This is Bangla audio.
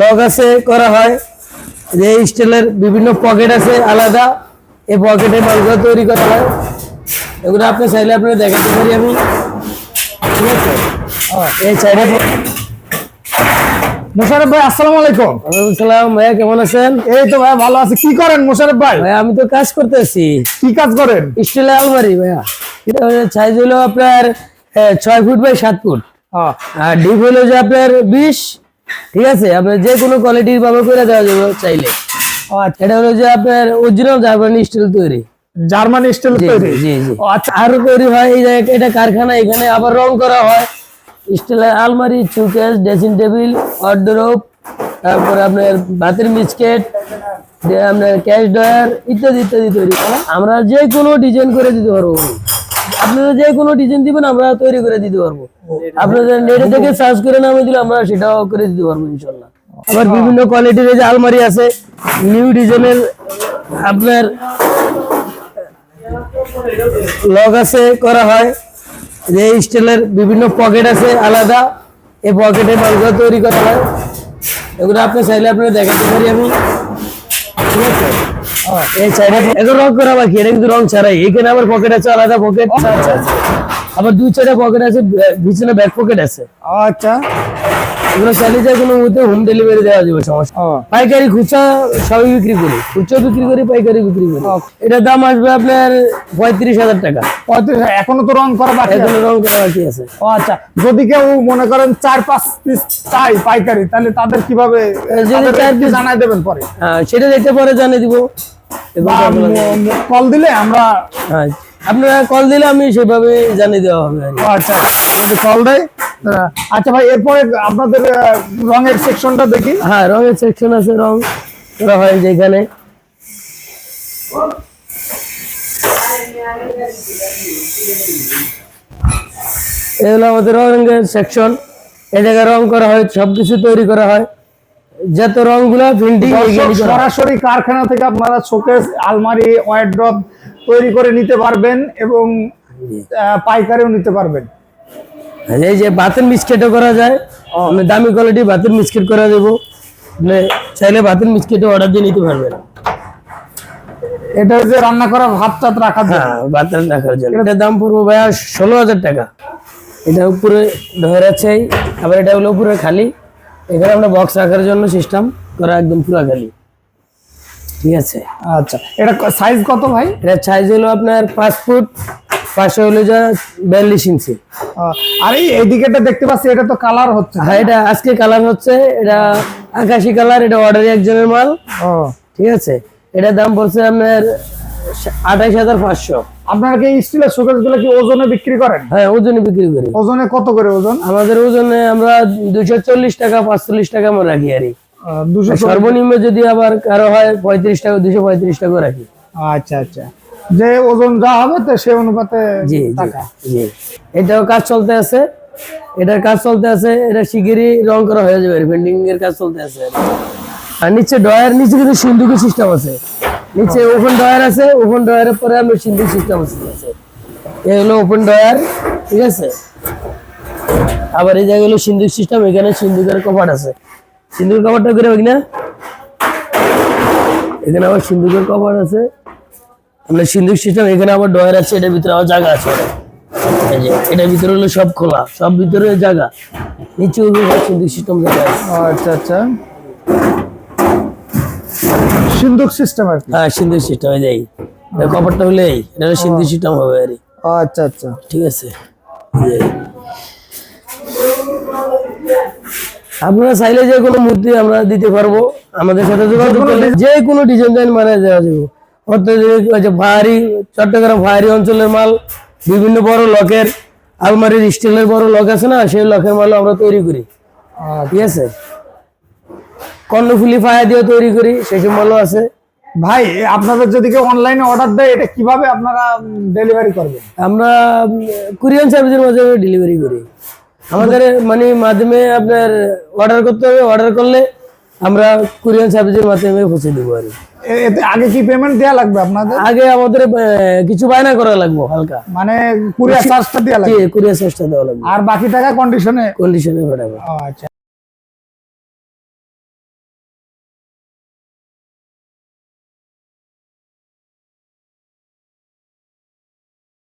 লক আছে করা হয়। যে স্টিলের বিভিন্ন পকেট আছে আলাদা। এই পকেটে মালগুলো তৈরি করা হয়। এগুলো আপনি চাইলে আপনি দেখাতে পারি আমি। ঠিক আছে? এই চাইলে মোশারফ ভাই আসসালামু আলাইকুম। ওয়ালাইকুম সালাম ভাইয়া কেমন আছেন? এই তো ভাই ভালো আছে। কি করেন মোশারফ ভাই? ভাইয়া আমি তো কাজ করতেছি কি কাজ করেন? স্টিলের আলমারি ভাইয়া। এটা সাইজ হলো আপনার ছয় ফুট বাই সাত ফুট। হ্যাঁ, আর ডিপ হলো যে আপনার বিশ ঠিক আছে? আপনার যে কোনো কোয়ালিটির ভাবে করে দেওয়া যাবে চাইলে। আচ্ছা। এটা হলো যে আপনার অরিজিনাল জার্মানি স্টিল তৈরি। জার্মান স্টিল তৈরি? জি জি। আচ্ছা। আরও তৈরি হয় এই এটা কারখানা এখানে আবার রং করা হয়। স্টিলের আলমারি চুকেস ড্রেসিং টেবিল ওয়ার্ডরোব তারপরে আপনার ভাতের মিসকেট আপনার ক্যাশ ডয়ার ইত্যাদি ইত্যাদি তৈরি আমরা যে কোনো ডিজাইন করে দিতে পারব। আপনারা যে কোনো ডিজাইন দিবেন আমরা তৈরি করে দিতে পারব। আপনাদের নেটে থেকে সার্চ করে নামে দিলে আমরা সেটাও করে দিতে পারব ইনশাল্লাহ আবার বিভিন্ন কোয়ালিটির যে আলমারি আছে নিউ ডিজাইনের আপনার লক আছে করা হয়। যে স্টিলের বিভিন্ন পকেট আছে আলাদা এই পকেটে মালগুলো তৈরি করা হয়। এগুলো আপনি চাইলে আপনি দেখাতে পারি আমি। ঠিক আছে? এই রং করা বাকি এটা কিন্তু রং ছাড়াই। এখানে আবার পকেট আছে আলাদা পকেট আবার দুই চারটা পকেট আছে পিছনে ব্যাক পকেট আছে। আচ্ছা। এগুলো চাইলে যে কোনো মুহূর্তে হোম ডেলিভারি দেওয়া যাবে সমস্যা পাইকারি খুচরা সবই বিক্রি করি। খুচরা বিক্রি করি পাইকারি বিক্রি করি। এটার দাম আসবে আপনার পঁয়ত্রিশ হাজার টাকা। পঁয়ত্রিশ এখনও তো রং করা বাকি এখনও রং করা বাকি আছে। ও আচ্ছা। যদি কেউ মনে করেন চার পাঁচ পিস চাই পাইকারি তাহলে তাদের কীভাবে যদি চার একটু জানাই দেবেন পরে। হ্যাঁ, সেটা দেখতে পরে জানিয়ে দিব। কল দিলে আমরা হ্যাঁ, আপনারা কল দিলে আমি সেভাবে জানিয়ে দেওয়া হবে। আচ্ছা যদি কল দেয় আচ্ছা ভাই এরপরে আপনাদের রঙের সেকশনটা দেখি। হ্যাঁ রঙের সেকশন আছে রং করা হয় যেখানে এই হলো আমাদের রঙের সেকশন এই জায়গায় রং করা হয় সবকিছু তৈরি করা হয়। যত রংগুলা প্রিন্টিং সরাসরি কারখানা থেকে আপনারা শোকেস আলমারি ওয়ার্ড্রপ তৈরি করে নিতে পারবেন এবং পাইকারিও নিতে পারবেন। এই যে ভাতের মিসকেটও করা যায়। দামি কোয়ালিটি ভাতের মিসকেট করা দেবো। মানে চাইলে ভাতের মিসকেটও অর্ডার দিয়ে নিতে পারবেন। এটা যে রান্না করা ভাত টাত রাখার জন্য। হ্যাঁ ভাতের রাখার জন্য। এটার দাম পড়ব ভাইয়া ষোলো হাজার টাকা। এটা উপরে ধরে আছে আবার এটা হলো উপরে খালি। এখানে আমরা বক্স রাখার জন্য সিস্টেম করা একদম পুরো খালি। ঠিক আছে? আচ্ছা এটা সাইজ কত ভাই? এটা সাইজ হলো আপনার পাঁচ ফুট পাঁচশো হলো যা বিয়াল্লিশ ইঞ্চি। আর এই এইদিকেটা দেখতে পাচ্ছি এটা তো কালার হচ্ছে হ্যাঁ এটা আজকে কালার হচ্ছে এটা আকাশি কালার এটা অর্ডারি একজনের মাল। ও। ঠিক আছে? এটার দাম পড়ছে আপনার আঠাইশ হাজার পাঁচশো। আপনারা কি স্টিলের শোকেসগুলো কি ওজনে বিক্রি করেন? হ্যাঁ ওজনে বিক্রি করি। ওজনে কত করে ওজন? আমাদের ওজনে আমরা দুশো চল্লিশ টাকা পাঁচচল্লিশ টাকা আমরা রাখি আর কি। আহ, দুশো আর সর্বনিম্ন যদি আবার কারও হয় পঁয়ত্রিশ টাকা দুশো পঁয়ত্রিশ টাকা রাখি। আচ্ছা আচ্ছা। যে ওজন যা হবে তো সেই অনুপাতে জি জি টাকা। জি। এটাও কাজ চলতে আছে। এটার কাজ চলতে আছে এটা শিগগিরই রং করা হয়ে যাবে পেন্টিং এর কাজ চলতে আছে। আর নিচে ডয়ার নিচে কিন্তু সিন্ধুকের সিস্টেম আছে। নিচে ওপেন ডয়ার আছে ওপেন ডয়ারের পরে আমরা সিন্ধুক সিস্টেম আছে এই হলো ওপেন ডয়ার ঠিক আছে? আবার এই জায়গায় হলো সিন্ধুক সিস্টেম এখানে সিন্ধুকের কপাট আছে। সিন্ধুকের কপাটটা করে না। এখানে আবার সিন্ধুকের কপাট আছে। আমরা সিন্ধুক সিস্টেম এখানে আবার ডয়ার আছে, এটার ভিতরে আবার জায়গা আছে। এই যে, এটার ভিতরে হলো সব খোলা, সব ভিতরে জায়গা। নিচে সিন্ধুক সিস্টেম জায়গা আচ্ছা আচ্ছা। সিন্ধুক সিস্টেম আর হ্যাঁ সিন্ধুক সিস্টেম এটা সিস্টেম হবে আর আচ্ছা আচ্ছা। ঠিক আছে। আপনারা চাইলে যে কোনো মূর্তি আমরা দিতে পারব। আমাদের সাথে যোগাযোগ করলে যে কোনো ডিজাইন মানে দেওয়া যাবে। অত্যাধুনিক ওই ভারী চট্টগ্রাম ভারী অঞ্চলের মাল বিভিন্ন বড় লকের আলমারির স্টিলের বড় লক আছে না সেই লকের মাল আমরা তৈরি করি। ঠিক আছে? কর্ণফুলি ফায়া দিয়ে তৈরি করি সেসব মালও আছে। ভাই আপনাদের যদি কেউ অনলাইনে অর্ডার দেয় এটা কীভাবে আপনারা ডেলিভারি করবেন? আমরা কুরিয়ান সার্ভিসের মাধ্যমে ডেলিভারি করি। আমাদের মানে মাধ্যমে আপনার অর্ডার করতে হবে অর্ডার করলে আমরা কুরিয়ান সার্ভিসের মাধ্যমে পৌঁছে দেবো আর। এতে আগে কি পেমেন্ট দেওয়া লাগবে আপনাদের? আগে আমাদের কিছু বায়না করা লাগবে হালকা। মানে কুরিয়ার চার্জটা দেওয়া লাগবে? কুরিয়ার সার্ভিসটা দেওয়া লাগবে। আর বাকি টাকা কন্ডিশনে কন্ডিশনে পাঠাবো আচ্ছা।